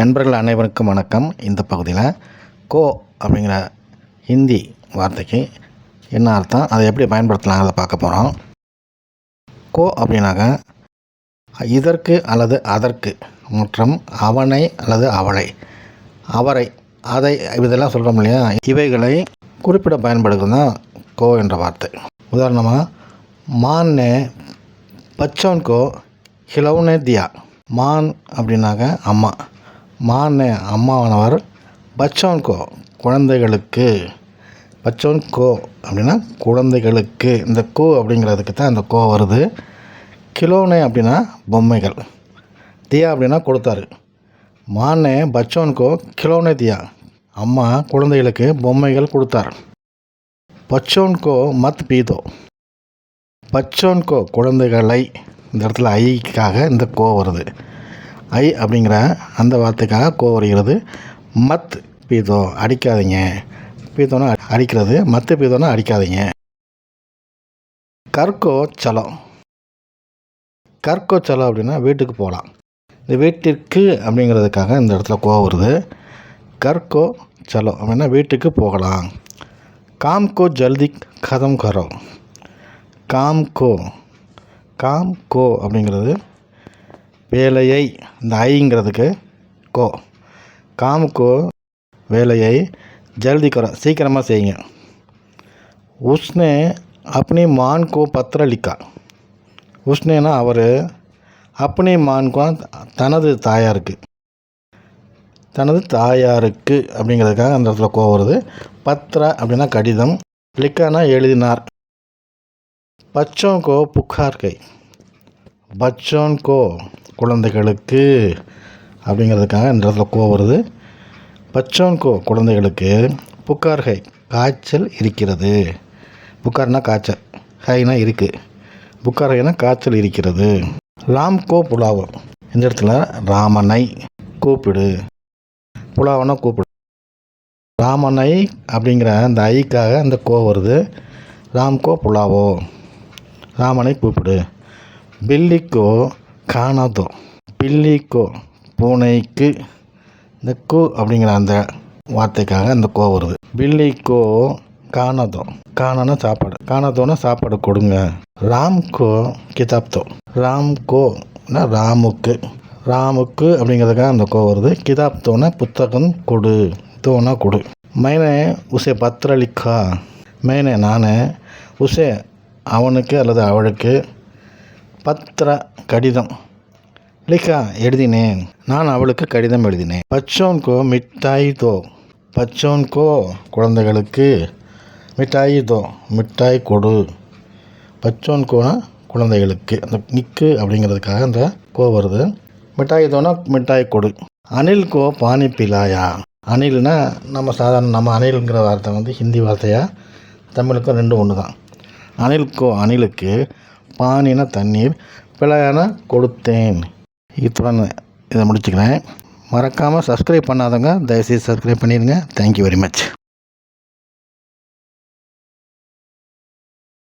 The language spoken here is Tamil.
நண்பர்கள் அனைவருக்கும் வணக்கம். இந்த பகுதியில் கோ அப்படிங்கிற ஹிந்தி வார்த்தைக்கு என்ன அர்த்தம் அதை எப்படி பயன்படுத்தலாம் அதை பார்க்க போகிறோம் கோ அப்படின்னாக்க இதற்கு அல்லது அதற்கு மற்றும் அவனை அல்லது அவளை அவரை அதை இதெல்லாம் சொல்கிறோம் இல்லையா? இவைகளை குறிப்பிட பயன்படுகிறது தான் கோ என்ற வார்த்தை. உதாரணமாக மான் நே பச்சோன் கோ ஹிலவுனே தியா. மான் அப்படின்னாக்க அம்மா. மானே அம்மாவானவர் பச்சோன்கோ குழந்தைகளுக்கு. பச்சோன் கோ அப்படின்னா குழந்தைகளுக்கு. இந்த கோ அப்படிங்கிறதுக்கு தான் இந்த கோ வருது. கிலோனே அப்படின்னா பொம்மைகள். தியா அப்படின்னா கொடுத்தாரு. மானே பச்சோன்கோ கிலோனே தியா. அம்மா குழந்தைகளுக்கு பொம்மைகள் கொடுத்தார். பச்சோன்கோ மத் பீதோ. பச்சோன்கோ குழந்தைகளை. இந்த இடத்துல ஐக்காக இந்த கோ வருது. ஐ அப்படிங்கிற அந்த வார்த்தைக்காக கோ வருகிறது. மத் பீதோ அடிக்காதீங்க. பீதோனா அடிக்கிறது மத்து பீதோனா அடிக்காதீங்க. கற்கோ சலம் கற்கோ சலம் அப்படின்னா வீட்டுக்கு போகலாம். இந்த வீட்டிற்கு அப்படிங்கிறதுக்காக இந்த இடத்துல கோ வருது. கற்கோ சலோ அப்படின்னா வீட்டுக்கு போகலாம். காம்கோ ஜல்தி கதம் கரோ. காம்கோ. காம் கோ அப்படிங்கிறது வேலையை இந்த ஐங்கிறதுக்கு கோ. காமுக்கோ வேலையை ஜல்தி கரோ சீக்கிரமாக செய்யுங்க. உஷ்ணே அப்னி மான்கோ பத்திர லிக்கா உஷ்ணேனா அவர் அப்னி மான்கோ தனது தாயாருக்கு. தனது தாயாருக்கு அப்படிங்கிறதுக்காக அந்த இடத்துல கோவம் வருது. பத்ரா அப்படின்னா கடிதம். லிக்கானா எழுதினார். பச்சோங்கோ புக்கார்கை. பச்சோன்கோ குழந்தைகளுக்கு அப்படிங்கிறதுக்காக இந்த இடத்துல கோவம் வருது. பச்சோன்கோ குழந்தைகளுக்கு புக்கார் ஹை காய்ச்சல் இருக்கிறது. புக்கார்னா காய்ச்சல் ஹைனா இருக்குது புக்கார் ஹைனா காய்ச்சல் இருக்கிறது. ராம்கோ புலாவோ. இந்த இடத்துல ராமனை கூப்பிடு. புலாவனா கூப்பிடு. ராமனை அப்படிங்கிற அந்த ஐக்காக அந்த கோ வருது. ராம்கோ புலாவோ. ராமனை கூப்பிடு. பில்லிக்கோ காணாதோ. பில்லிக்கோ பூனைக்கு இந்த கோ அப்படிங்கிற அந்த வார்த்தைக்காக அந்த கோ வருது. பில்லிக்கோ காணாதோ. காணனா சாப்பாடு. காணாதோன்னா சாப்பாடு கொடுங்க. ராம்கோ கிதாப்தோ ராம்கோனா ராமுக்கு. ராமுக்கு அப்படிங்கிறதுக்காக அந்த கோ வருது. கிதாப்தோனா புத்தகம் கொடு. தோனா கொடு. மைனே உசே பத்ரலிக்கா மைனே நான். உசே அவனுக்கு அல்லது அவளுக்கு பத்திர கடிதம் லிக்கா எழுதினேன். நான் அவளுக்கு கடிதம் எழுதினேன். பச்சோன்கோ மிட்டாய் தோ பச்சோன்கோ குழந்தைகளுக்கு மிட்டாய் தோ மிட்டாய் கொடு. பச்சோன்கோனா குழந்தைகளுக்கு. அந்த நிக்கு அப்படிங்கிறதுக்காக அந்த கோ வருது. மிட்டாய் தோனா மிட்டாய் கொடு. அனில்கோ பானி பிலாயா அணில்னா நம்ம சாதாரண நம்ம அணில்ங்கிற வார்த்தை வந்து ஹிந்தி வார்த்தையாக தமிழுக்கும் ரெண்டும் ஒன்று தான் அணில்கோ அணிலுக்கு பானின தண்ணீர் பிழையான கொடுத்தேன். இத்துடன் இதை முடிச்சுக்கிறேன். மறக்காமல் சப்ஸ்கிரைப் பண்ணாதவங்க தயவுசெய்து சப்ஸ்கிரைப் பண்ணிடுங்க. Thank you very much